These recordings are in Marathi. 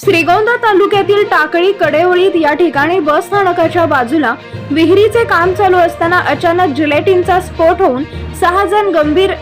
श्रीगोंदा तालुक्यातील टाकळी कडेवळीत या ठिकाणी बस स्थानकाच्या बाजूला विहिरीचे काम चालू असताना अचानक जिलेटिनचा स्फोट होऊन सहा जण गंभीर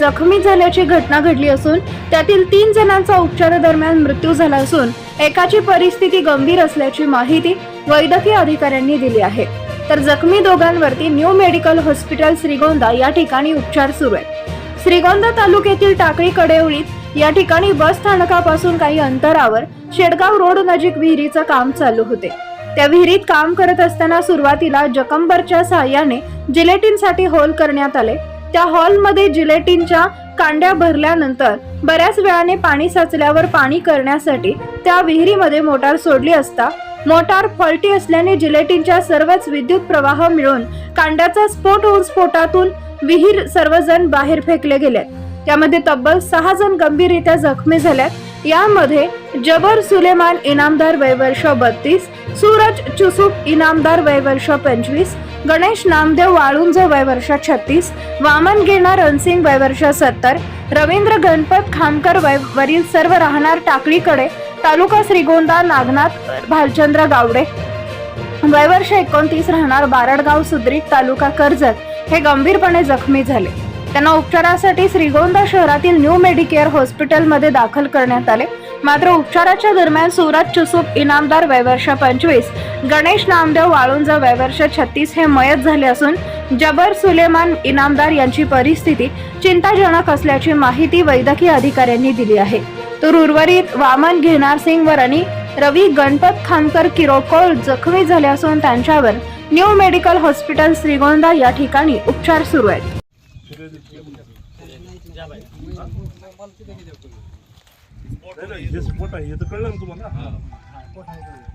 जखमी झाल्याची घटना घडली असून त्यातील तीन जणांचा उपचारादरम्यान मृत्यू झाला असून एकाची परिस्थिती गंभीर असल्याची माहिती वैद्यकीय अधिकाऱ्यांनी दिली आहे. तर जखमी दोघांवरती न्यू मेडिकल हॉस्पिटल श्रीगोंदा या ठिकाणी उपचार सुरू आहेत. श्रीगोंदा तालुक्यातील टाकळी कडेवळीत या ठिकाणी बस स्थानकापासून काही अंतरावर शेडगाव रोड नजीक विहिरीचं काम चालू होते. त्या विहिरीत काम करत असताना सुरुवातीला जकंबरच्या सहाय्याने जिलेटिनसाठी होल करण्यात आले. त्या हॉलमध्ये जिलेटिनच्या कांड्या भरल्यानंतर बऱ्याच वेळाने पाणी साचल्यावर पाणी करण्यासाठी त्या विहिरीमध्ये मोटार सोडली असता मोटार फॉल्टी असल्याने जिलेटिनच्या सर्वच विद्युत प्रवाह मिळून कांड्याचा स्फोट होऊन स्फोटातून विहीर सर्वजण बाहेर फेकले गेले. त्यामध्ये तब्बल सहा जण गंभीररित्या जखमी झाल्यात. यामध्ये जबर सुलेमान इनामदार वय वर्ष बत्तीस सूरज चुसुक इनामदार वय वर्ष पंचवीस गणेश नामदेव वाळुंज वय वर्ष छत्तीस वामन गिरणा रणसिंग वय वर्ष सत्तर रवींद्र गणपत खामकर वय वरील सर्व राहणार टाकळीकडे तालुका श्रीगोंदा नागनाथ भालचंद्र गावडे. वयवर्ष एकोणतीस राहणार बारडगाव सुद्रीक तालुका कर्जत हे गंभीरपणे जखमी झाले. त्यांना उपचारासाठी श्रीगोंदा शहरातील न्यू मेडिकेअर हॉस्पिटलमध्ये दाखल करण्यात आले. मात्र उपचाराच्या दरम्यान सुरत चुसूप इनामदार वयवर्ष पंचवीस गणेश नामदेव वाळुंजा वयवर्ष छत्तीस हे मयत झाले असून जबर सुलेमान इनामदार यांची परिस्थिती चिंताजनक असल्याची माहिती वैद्यकीय अधिकाऱ्यांनी दिली आहे. तर उर्वरित वामन घेणार सिंग वर आणि रवी गणपत खामकर किरोकोळ जखमी झाले असून त्यांच्यावर न्यू मेडिकल हॉस्पिटल श्रीगोंदा या ठिकाणी उपचार सुरू आहेत. नाही, हे स्फोट आहे. हे तर कळलं ना तुम्हाला?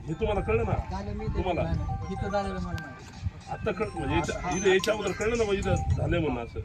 हे. तुम्हाला कळलं ना? तुम्हाला? आता कळ म्हणजे इथं- इथं याच्या अगोदर कळलं ना म्हणजे इथं झालंय म्हणून असं?